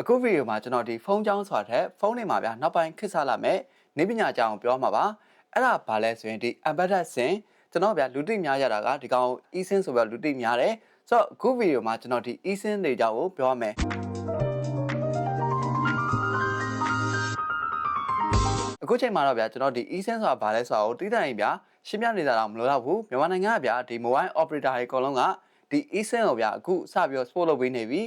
အခုဗီဒီယိုမှာကျွန်တော်ဒီဖုန်းကြောင်းဆိုတာတဲ့ဖုန်းတွေမှာဗျာနောက်ပိုင်းခစ်စားလာမဲ့နေပညာကြောင်းပြောမှာပါအဲ့ဒါဘာလဲဆိုရင်ဒီ embedded sim ကျွန်တော်ဗျာလူသိများရတာကဒီကောင် eSIM ဆိုပြီးလူသိများတယ်ဆိုတော့အခုဗီဒီယိုမှာကျွန်တော်ဒီ eSIM တွေကြောင်းကိုပြောရမယ်အခုချိန်မှာတော့ဗျာကျွန်တော်ဒီ eSIM ဆိုတာဘာလဲဆိုတာကိုတိတိကျကျဗျာရှင်းပြနေတာတော့မလိုတော့ဘူးမြန်မာနိုင်ငံကဗျာဒီ mobile operator တွေအကုန်လုံးကဒီ eSIM ကိုဗျာအခုစပြီးတော့ support လုပ်ပေးနေပြီ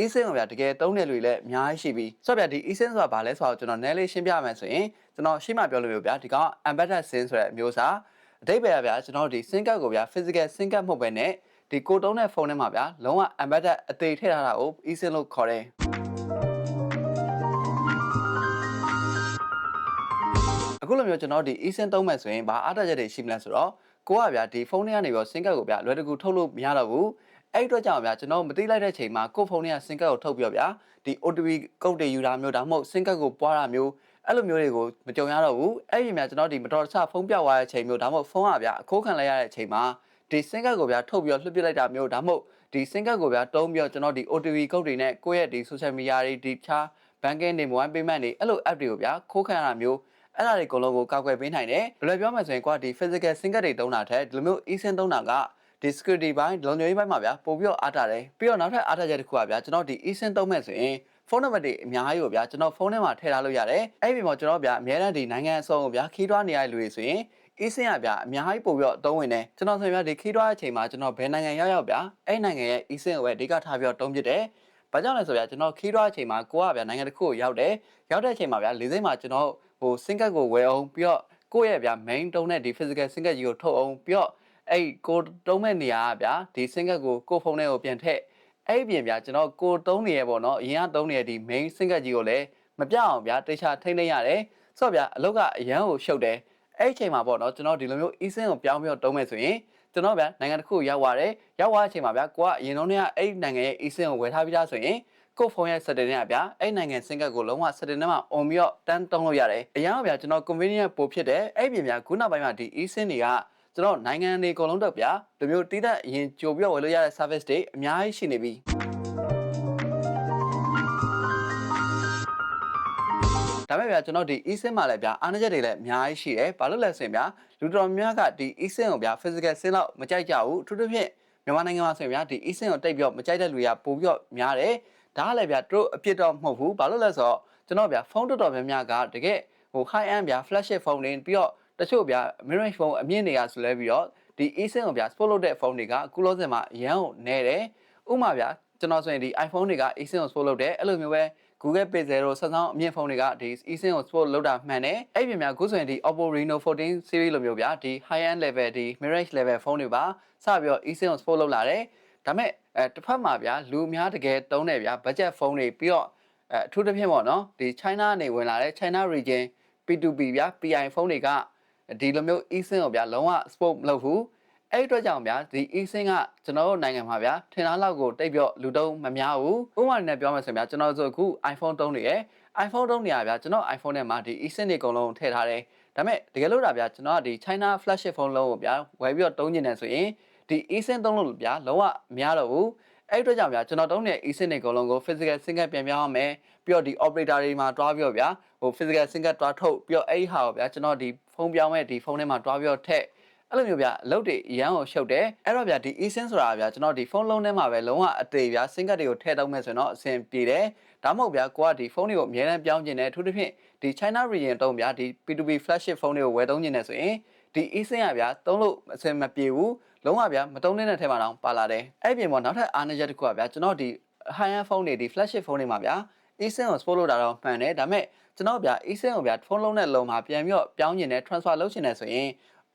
eSIM ကိုဗျာတကယ်တုံးတဲ့လူတွေလည်းအများကြီးရှိပြီဆိုတော့ဗျာဒီ eSIM ဆိုတာဘာလဲဆိုတော့ကျွန်တော်နည်းလေးရှင်းပြမယ်ဆိုရင်ကျွန်တော်ရှင်းမပြောလို့မျိုးဗျာဒီကောင် embedded SIM ဆိုတဲ့အမျိုးအစားအတိတ်ပဲဗျာကျွန်တော်ဒီ SIM card ကိုဗျာ physical SIM card မဟုတ်ပဲနဲ့ဒီကိုတုံးတဲ့ဖုန်းထဲမှာဗျာလုံးဝ embedded အသေးထည့်ထားတာကို eSIM လို့ခေါ်တယ်အခုလိုမျိုးကျွန်တော်ဒီ eSIM သုံးမယ်ဆိုရင်ဘာအားတက်ချက်တွေရှိမလဲဆိုတော့ကိုကဗျာဒီဖုန်းထဲကနေပြီး SIM card ကိုဗျာလွယ်တကူထုတ်လို့မရတော့ဘူး အဲ့အတွက်ကြောင့်ဗျာကျွန်တော်မသိလိုက်တဲ့ချိန်မှာကိုယ့်ဖုန်းထဲက SIM card ကိုထုတ်ပြီးတော့ဗျာဒီ OTP ကုတ်တွေယူတာမျိုးဒါမှမဟုတ် SIM card ကိုပွားတာမျိုးအဲ့လိုမျိုးတွေကိုမကြုံရတော့ဘူးအဲ့ဒီမြာကျွန်တော်ဒီမတော်တဆဖုန်းပြောက်သွားတဲ့ချိန်မျိုးဒါမှမဟုတ်ဖုန်းကဗျာအခိုးခံလိုက်ရတဲ့ချိန်မှာဒီ SIM card ကိုဗျာထုတ်ပြီးတော့လွှတ်ပစ်လိုက်တာမျိုးဒါမှမဟုတ်ဒီ SIM card ကိုဗျာတုံးပြီးတော့ကျွန်တော်ဒီ OTP ကုတ်တွေနဲ့ကိုယ့်ရဲ့ဒီ social media တွေဒီခြား banking တွေ mobile payment တွေအဲ့လို app တွေကိုဗျာခိုးခံရတာမျိုးအဲ့ဒါတွေအကုန်လုံးကိုကောက်ွယ်ပေးနိုင်တယ်ဘယ်လိုပြောမှဆိုရင်ကွာဒီ physical SIM card တွေတုံးတာထက်ဒီလိုမျိုး eSIM တုံးတာက ဒီ security ဘိုင်းလုံခြုံရေးဘိုင်းမှာဗျာပို့ပြီးတော့အားတာတယ်ပြီးတော့နောက်ထပ်အားတာချက်တစ်ခုကဗျာကျွန်တော်ဒီ eSIM သုံးမဲ့ဆိုရင်ဖုန်းနံပါတ်တွေအများကြီးကိုဗျာကျွန်တော်ဖုန်းထဲမှာထည့်ထားလို့ရတယ်အဲ့ဒီမှာကျွန်တော်ဗျာအများအားဒီနိုင်ငံအစုံကိုဗျာခီးတွားနေရတဲ့လူတွေဆိုရင် eSIM ကဗျာအများကြီးပို့ပြီးတော့အသုံးဝင်တယ်ကျွန်တော်ဆိုရင်ဗျာဒီခီးတွားတဲ့အချိန်မှာကျွန်တော်ဘယ်နိုင်ငံရောက်ရောက်ဗျာအဲ့နိုင်ငံရဲ့ eSIM ကိုပဲအဓိကထားပြီးတော့တုံးပစ်တယ်ဘာကြောင့်လဲဆိုဗျာကျွန်တော်ခီးတွားအချိန်မှာကိုကဗျာနိုင်ငံတစ်ခုကိုရောက်တယ်ရောက်တဲ့အချိန်မှာဗျာလေးစိမ့်မှာကျွန်တော်ဟို SIM card ကိုဝယ်အောင်ပြီးတော့ကိုယ့်ရဲ့ဗျာ main တုံးတဲ့ဒီ physical SIM card ကြီးကိုထုတ်အောင်ပြီးတော့ အဲ့ကိုတုံးမဲ့နေရာကဗျာဒီ SIM card ကိုကိုယ့်ဖုန်းထဲကိုပြန်ထည့်အဲ့ဒီပြင်ဗျာကျွန်တော်ကိုတုံးနေရပေါ့နော်အရင်ကတုံးနေတဲ့ဒီ main SIM card ကြီးကိုလည်းမပြောက်အောင်ဗျာတေချာထိမ့်နေရတယ်ဆိုတော့ဗျာအလုပ်ကအရန်ကိုရှုပ်တယ်အဲ့ဒီအချိန်မှာပေါ့နော်ကျွန်တော်ဒီလိုမျိုး eSIM ကိုပြောင်းပြီးတော့တုံးမဲ့ဆိုရင်ကျွန်တော်ဗျာနိုင်ငံတစ်ခုရောက်သွားတယ်ရောက်သွားတဲ့အချိန်မှာဗျာကိုကအရင်တုန်းကအဲ့ဒီနိုင်ငံရဲ့ eSIM ကိုဝယ်ထားပြီးသားဆိုရင်ကိုဖုန်းရဲ့ setting နဲ့ဗျာအဲ့နိုင်ငံစင်ကတ်ကိုလုံးဝ setting နဲ့မှ on ပြီးတော့တန်းတုံးလို့ရတယ်အရင်ကဗျာကျွန်တော် convenient ပို့ဖြစ်တယ်အဲ့ပြင်ဗျာခုနောက်ပိုင်းမှာဒီ eSIM တွေက ကျွန်တော်နိုင်ငံတွေအကုန်လုံးတော့ဗျာဒီမျိုးတီးတဲ့အရင်ကြိုပြီးတော့ဝယ်လို့ရတဲ့ service တွေအများကြီးရှိနေပြီဒါပေမဲ့ဗျာကျွန်တော်ဒီ eSIM မှာလည်းဗျာအားနည်းချက်တွေလည်းအများကြီးရှိတယ်ဘာလို့လဲဆိုရင်ဗျာလူတော်များကဒီ eSIM ကိုဗျာ physical SIM လောက်မကြိုက်ကြဘူးအထူးသဖြင့်မြန်မာနိုင်ငံမှာဆိုရင်ဗျာဒီ eSIM ကိုတိတ်ပြီးတော့မကြိုက်တဲ့လူတွေကပို့ပြီးတော့များတယ်ဒါကလည်းဗျာတို့အပြစ်တော့မဟုတ်ဘူးဘာလို့လဲဆိုတော့ကျွန်တော်ဗျာဖုန်းတော်တော်များများကတကယ်ဟို high end ဗျာ flagship ဖုန်းတွေပြီးတော့ တချို့ဗျာ mid range ဖုန်းအမြင့်တွေကဆိုလဲပြီးတော့ဒီ eSIM ကိုဗျာ support လုပ်တဲ့ဖုန်းတွေကအခုလောဆယ်မှာအရန်ကိုနဲတယ်ဥပမာဗျာကျွန်တော်ဆိုရင်ဒီ iPhone တွေက eSIM ကို support လုပ်တယ်အဲ့လိုမျိုးပဲ Google Pay 0ဆက်ဆောင်အမြင့်ဖုန်းတွေကဒီ eSIM ကို support လုပ်တာမှန်တယ်အဲ့ပြင်များအခုဆိုရင်ဒီ Oppo Reno 14 series လိုမျိုးဗျာဒီ high end level ဒီ mid range level ဖုန်းတွေပါစပြီးတော့ eSIM ကို support လုပ်လာတယ်ဒါမဲ့အဲတစ်ဖက်မှာဗျာလူများတကယ်တုံးတယ်ဗျာ budget ဖုန်းတွေပြီးတော့အဲအထူးသဖြင့်ပေါ့နော်ဒီ China ကနေဝင်လာတဲ့ China region P2P ဗျာ PI ဖုန်းတွေက ဒီလိုမျိုး eSIM ကိုဗျာလုံးဝ support မလုပ်ဘူးအဲ့အတွက်ကြောင့်ဗျာဒီ eSIM ကကျွန်တော်တို့နိုင်ငံမှာဗျာထင်သားလောက်ကိုတိတ်ပြော့လူတုံးမများဘူးဥပမာနဲ့ပြောမယ်ဆိုရင်ဗျာကျွန်တော်ဆိုအခု iPhone တုံးနေရယ် iPhone တုံးနေရဗျာကျွန်တော် iPhone ထဲမှာဒီ eSIM တွေအကုန်လုံးထည့်ထားတယ်ဒါမဲ့တကယ်လို့တာဗျာကျွန်တော်ကဒီ China flagship phone လုံးကိုဗျာဝယ်ပြီးတော့တုံးနေတယ်ဆိုရင်ဒီ eSIM သုံးလို့ဗျာလုံးဝမများတော့ဘူးအဲ့အတွက်ကြောင့်ဗျာကျွန်တော်တုံးတဲ့ eSIM တွေအကုန်လုံးကို physical SIM card ပြန်ပြောင်းအောင်မယ်ပြီးတော့ဒီ operator တွေမှာတွားပြီးတော့ဗျာဟို physical SIM card တွားထုတ်ပြီးတော့အဲ့ဒီဟာကိုဗျာကျွန်တော်ဒီဖု န်းပြောင်းမဲ့ဒီဖုန်းထဲမှာတွားပြီးတော့ထည့်အဲ့လိုမျိုးဗျာအလုပ်တွေအရန်ကိုရှုပ်တယ်အဲ့တော့ဗျာဒီ eSIM ဆိုတာဗျာကျွန်တော်ဒီဖုန်းလုံးထဲမှာပဲလုံးဝအသေးဗျာ SIM card တွေကိုထည့်တော့မယ်ဆိုရင်တော့အဆင်ပြေတယ်ဒါမှမဟုတ်ဗျာကိုကဒီဖုန်းတွေကိုအများအားပြောင်းကျင်တယ်အထူးသဖြင့်ဒီ China region တုံးဗျာဒီ P2P flagship ဖုန်းတွေကိုဝယ်သုံးကျင်တယ်ဆိုရင်ဒီ eSIM ကဗျာသုံးလို့အဆင်မပြေဘူးလုံးဝဗျာမတုံးတဲ့ထဲမှာတော့ပါလာတယ်အဲ့ပြင်ပေါ်နောက်ထပ်အားနည်းချက်တစ်ခုကဗျာကျွန်တော်ဒီ high end ဖုန်းတွေဒီ flagship ဖုန်းတွေမှာဗျာ eSIM ကို support လုပ်တာတော့မှန်တယ်ဒါပေမဲ့ကျွန်တော်ဗျာ eSIM ကိုဗျာဖုန်းလုံးနဲ့လုံးမှာပြန်ပြီးတော့ပြောင်းကျင်တယ် transfer လုပ်ချင်တယ်ဆိုရင်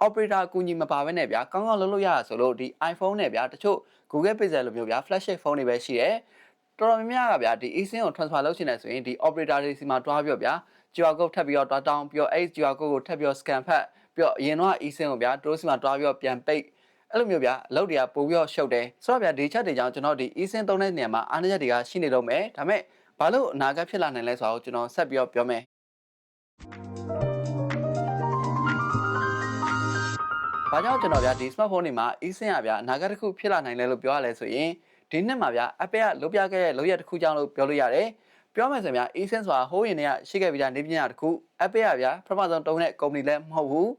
operator အကူအညီမပါဘဲနဲ့ဗျာကောင်းကောင်းလုပ်လို့ရတာဆိုလို့ဒီ iPhone နဲ့ဗျာတချို့ Google Pixel လိုမျိုးဗျာ flagship ဖုန်းတွေပဲရှိတယ်တော်တော်များများကဗျာဒီ eSIM ကို transfer လုပ်ချင်တယ်ဆိုရင်ဒီ operator တွေစီမှာတွားပြီးတော့ဗျာ QR code ထပ်ပြီးတော့တွားတောင်းပြီးတော့အဲ့ QR code ကိုထပ်ပြီးတော့ scan ဖတ်ပြီးတော့အရင်တော့ eSIM ကိုဗျာတို့စီမှာတွားပြီးတော့ပြန်ပိတ်အဲ့လိုမျိုးဗျာအလုပ်တွေကပို့ပြီးတော့ရှုပ်တယ်ဆိုတော့ဗျာဒီချက်တွေကြောင့်ကျွန်တော်ဒီ eSIM သုံးတဲ့နေရာမှာအားနည်းချက်တွေကရှိနေတော့မယ်ဒါပေမဲ့ ဘာလို့အနာဂတ်ဖြစ်လာနိုင်လဲဆိုတော့ကျွန်တော်ဆက်ပြီးတော့ပြောမယ်ဘာကြောင့်ကျွန်တော်ဗျာဒီ smartphone တွေမှာ eSIM อ่ะဗျာအနာဂတ်တစ်ခုဖြစ်လာနိုင်လဲလို့ပြောရလဲဆိုရင်ဒီနှစ်မှာဗျာ Apple ကလုပ်ပြခဲ့တဲ့လုပ်ရက်တစ်ခုကြောင့်လို့ပြောလို့ရတယ်ပြပြောမယ်ဆိုရင်ဗျာ eSIM ဆိုတာဟိုးရင်တွေကရှိခဲ့ပြီးသားနေပညာတစ်ခု Apple ရဗျာပထမဆုံးတုံးတဲ့ကုမ္ပဏီလည်းမဟုတ်ဘူး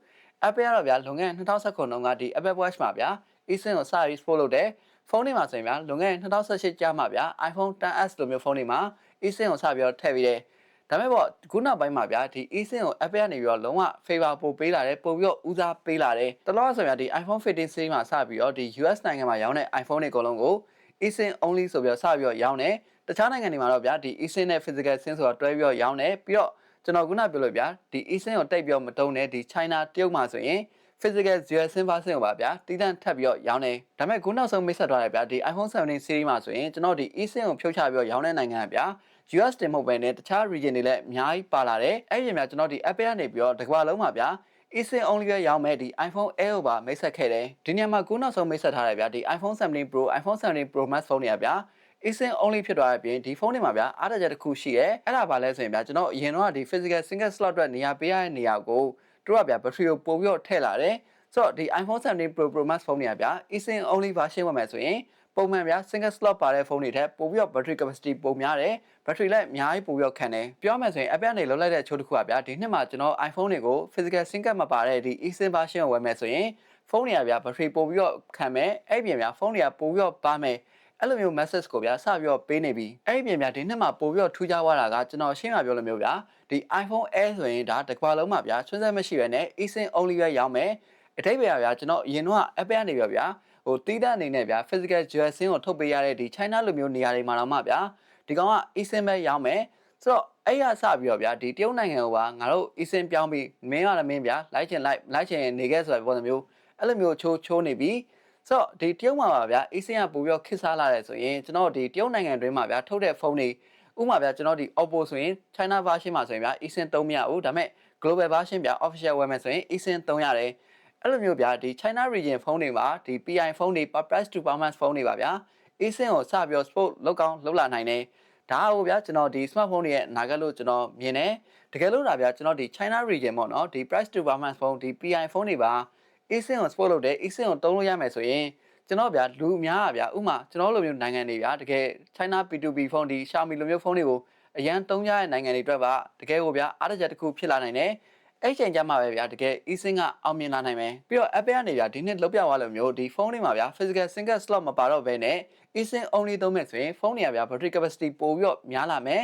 Apple ကတော့ဗျာလွန်ခဲ့တဲ့2019ခုနှစ်ကဒီ Apple Watch မှာဗျာ eSIM ကိုစပြီး support လုပ်တယ်ဖုန်းတွေမှာဆိုရင်ဗျာလွန်ခဲ့တဲ့2018ကျမှဗျာ iPhone 10s လိုမျိုးဖုန်းတွေမှာ eSIM ကိုစပြီးတော့ထည့်ပြီးတယ်ဒါမဲ့ပေါ့ခုနောက်ပိုင်းမှာဗျာဒီ eSIM ကို Apple ကနေပြီးတော့လုံးဝ favor ပို့ပေးလာတယ်ပို့ပြီးတော့ဦးစားပေးလာတယ်တလောဆိုရင်ဗျာဒီ iPhone 15 series မှာစပြီးတော့ဒီ US နိုင်ငံမှာရောင်းတဲ့ iPhone တွေအကုန်လုံးကို eSIM only ဆိုပြီးတော့စပြီးတော့ရောင်းတယ်တခြားနိုင်ငံတွေမှာတော့ဗျာဒီ eSIM နဲ့ physical SIM ဆိုတော့တွဲပြီးတော့ရောင်းတယ်ပြီးတော့ကျွန်တော်ခုနပြောလို့ဗျာဒီ eSIM ကိုတိတ်ပြီးတော့မတုံးနဲ့ဒီ China တရုတ်မှာဆိုရင် physical dual sim version ကိုပါဗျာတည်တံ့ထပ်ပြီးတော့ရောင်းတယ်ဒါပေမဲ့ခုနောက်ဆုံးမိတ်ဆက်သွားတယ်ဗျာဒီ iPhone 17 series မှာဆိုရင်ကျွန်တော်ဒီ eSIM ကိုဖြုတ်ချပြီးတော့ရောင်းတဲ့နိုင်ငံကဗျာ US တင်မဟုတ်ဘဲနဲ့တခြား region တွေလည်းအများကြီးပါလာတယ်အဲ့ဒီမှာကျွန်တော်ဒီ Apple ကနေပြီးတော့တစ်ကမ္ဘာလုံးမှာဗျာ eSIM only ပဲရောင်းမယ်ဒီ iPhone Air ကိုပါမိတ်ဆက်ခဲ့တယ်ဒီနေရာမှာခုနောက်ဆုံးမိတ်ဆက်ထားတယ်ဗျာဒီ iPhone 17 Pro iPhone 17 Pro Max ဖုန်းတွေကဗျာ eSIM only ဖြစ်သွားတဲ့အပြင်ဒီဖုန်းတွေမှာဗျာအားတချက်တစ်ခုရှိရဲအဲ့ဒါဘာလဲဆိုရင်ဗျာကျွန်တော်အရင်တော့ဒီ physical single slot အတွက်နေရာပေးရတဲ့နေရာကို တို့ကဗျာ battery ကိုပို့ပြီးတော့ထည့်လာတယ်ဆိုတော့ဒီ iPhone 17 Pro Pro Max ဖုန်းတွေကဗျာ eSIM only version ဝင်မယ်ဆိုရင်ပုံမှန်ဗျာ single slot ပါတဲ့ဖုန်းတွေထက်ပိုပြီးတော့ battery capacity ပိုများတယ် battery လည်းအများကြီးပိုပြီးတော့ခံတယ်ပြောမယ်ဆိုရင် Apple ကနေလောက်လိုက်တဲ့အချိုးတစ်ခုကဗျာဒီနှစ်မှာကျွန်တော် iPhone တွေကို physical single မပါတဲ့ဒီ eSIM version ကိုဝယ်မယ်ဆိုရင်ဖုန်းတွေကဗျာ battery ပိုပြီးတော့ခံမယ်အဲ့ပြင်ဗျာဖုန်းတွေကပိုပြီးတော့ပါမယ် အဲ့လိုမျိုး message ကိုဗျာစပြီးတော့ပေးနေပြီအဲ့ဒီပြင်ဗျာဒီနှစ်မှာပို့ပြီးတော့ထူးခြားသွားတာကကျွန်တော်ရှင်းပြပြောလို့မျိုးဗျာဒီ iPhone Air ဆိုရင်ဒါတစ်ခွာလုံးမှာဗျာချွန်းဆက်မရှိပဲနဲ့ eSIM only ပဲရောင်းမယ်အထိပ္ပယ်ဗျာကျွန်တော်အရင်တော့ Apple ကနေပြောဗျာဟိုတီးတဲ့အနေနဲ့ဗျာ physical dual sim ကိုထုတ်ပေးရတဲ့ဒီ China လိုမျိုးနေရာတွေမှာတော့မှဗျာဒီကောင်က eSIM ပဲရောင်းမယ်ဆိုတော့အဲ့ရစပြီးတော့ဗျာဒီတရုတ်နိုင်ငံကိုပါငါတို့ eSIM ပြောင်းပြီးမင်းရလည်းမင်းဗျာလိုက်ချင်လိုက်လိုက်ချင်နေခဲ့ဆိုတဲ့ပုံစံမျိုးအဲ့လိုမျိုးချိုးချိုးနေပြီး ဆိုတော့ဒီတရုတ်မှာပါဗျာ eSIM ကပို့ပြီးတော့ခစ်စားလာတယ်ဆိုရင်ကျွန်တော်ဒီတရုတ်နိုင်ငံတွင်းမှာဗျာထုတ်တဲ့ဖုန်းတွေဥပမာဗျာကျွန်တော်ဒီ Oppo ဆိုရင် China version မှာဆိုရင်ဗျာ eSIM သုံးမရဘူးဒါပေမဲ့ global version ဗျာ official ဝယ်မယ်ဆိုရင် eSIM သုံးရတယ်အဲ့လိုမျိုးဗျာဒီ China region ဖုန်းတွေမှာဒီ PI ဖုန်းတွေ price to performance ဖုန်းတွေပါဗျာ eSIM ကိုစပြီးတော့ sport လောက်ကောင်းလောက်လာနိုင်တယ်ဒါဟုတ်ဗျာကျွန်တော်ဒီ smartphone တွေရဲ့အနာဂတ်လို့ကျွန်တော်မြင်တယ်တကယ်လို့ဒါဗျာကျွန်တော်ဒီ China region ပေါ့နော်ဒီ price to performance ဖုန်းဒီ PI ဖုန်းတွေပါ eSIM ကို sport လုပ်တယ် eSIM ကိုတုံးလို့ရမယ်ဆိုရင်ကျွန်တော်ဗျာလူအများอ่ะဗျာဥမာကျွန်တော်လိုမျိုးနိုင်ငံတွေဗျာတကယ် China P2P ဖုန်းဒီ Xiaomi လိုမျိုးဖုန်းတွေကိုအရန်တုံးရတဲ့နိုင်ငံတွေအတွက်ပါတကယ်ကိုဗျာအားတချက်တစ်ခုဖြစ်လာနိုင်တယ်အဲ့ချိန်ကျမှပဲဗျာတကယ် eSIM ကအောင်မြင်လာနိုင်မယ်ပြီးတော့ Apple ကနေဗျာဒီနှစ်လုတ်ပြသွားလို့မျိုးဒီဖုန်းတွေမှာဗျာ physical single slot မပါတော့ဘဲနဲ့ eSIM only သုံးမဲ့ဆိုရင်ဖုန်းတွေကဗျာ battery capacity ပိုပြီးတော့များလာမယ်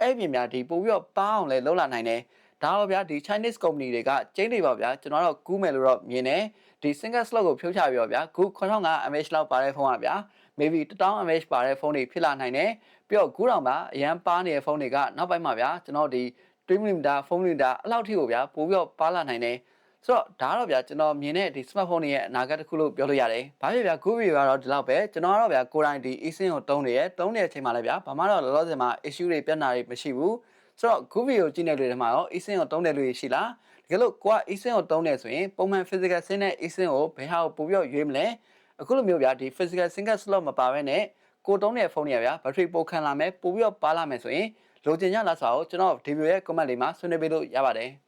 အဲ့ပြင်ဗျာဒီပိုပြီးတော့ပါအောင်လဲလုံးလာနိုင်တယ် ဒါတော့ဗျာဒီ Chinese company တွေကကျင်းနေပါဗျာကျွန်တော်တော့ကူးမယ်လို့တော့မြင်တယ်ဒီ single slot ကိုဖြုတ်ချပြီးတော့ဗျာခု9500 mAh လောက်ပါတဲ့ဖုန်းကဗျာ maybe 1000 mAh ပါတဲ့ဖုန်းတွေဖြစ်လာနိုင်တယ်ပြီးတော့ကူးတောင်ပါအရန်ပါနေတဲ့ဖုန်းတွေကနောက်ပိုင်းမှာဗျာကျွန်တော်ဒီ3 mm ဖုန်းတွေဒါအဲ့လောက်ထိကိုဗျာပိုပြီးတော့ပါလာနိုင်တယ်ဆိုတော့ဒါတော့ဗျာကျွန်တော်မြင်တဲ့ဒီ smartphone တွေရဲ့အနာဂတ်တစ်ခုလို့ပြောလို့ရတယ်။ဘာဖြစ်ဗျာ Google review ကတော့ဒီလောက်ပဲကျွန်တော်ကတော့ဗျာကိုယ်တိုင်ဒီ eSIM ကိုတုံးနေရတုံးနေတဲ့အချိန်မှာလည်းဗျာဘာမှတော့လောလောဆယ်မှာ issue တွေပြဿနာတွေမရှိဘူး။ ဆိုတော့ Google review ကြည့်နေလို့ဒီမှာရော eSIM ကိုတုံးတယ်လို့ရှိလား။တကယ်လို့ကိုက eSIM ကိုတုံးနေဆိုရင်ပုံမှန် physical SIM နဲ့ eSIM ကိုဘယ်ဟာကိုပို့ပြီးရွေးမလဲ။အခုလိုမျိုးဗျာဒီ physical single slot မပါဘဲနဲ့ကိုတုံးတဲ့ဖုန်းတွေကဗျာ battery ပိုခံလာမယ်ပို့ပြီးတော့ပါလာမယ်ဆိုရင်လိုချင်ကြလားဆိုတော့ကျွန်တော်ဒီဗီဒီယိုရဲ့ comment လေးမှာဆွေးနွေးပေးလို့ရပါတယ်။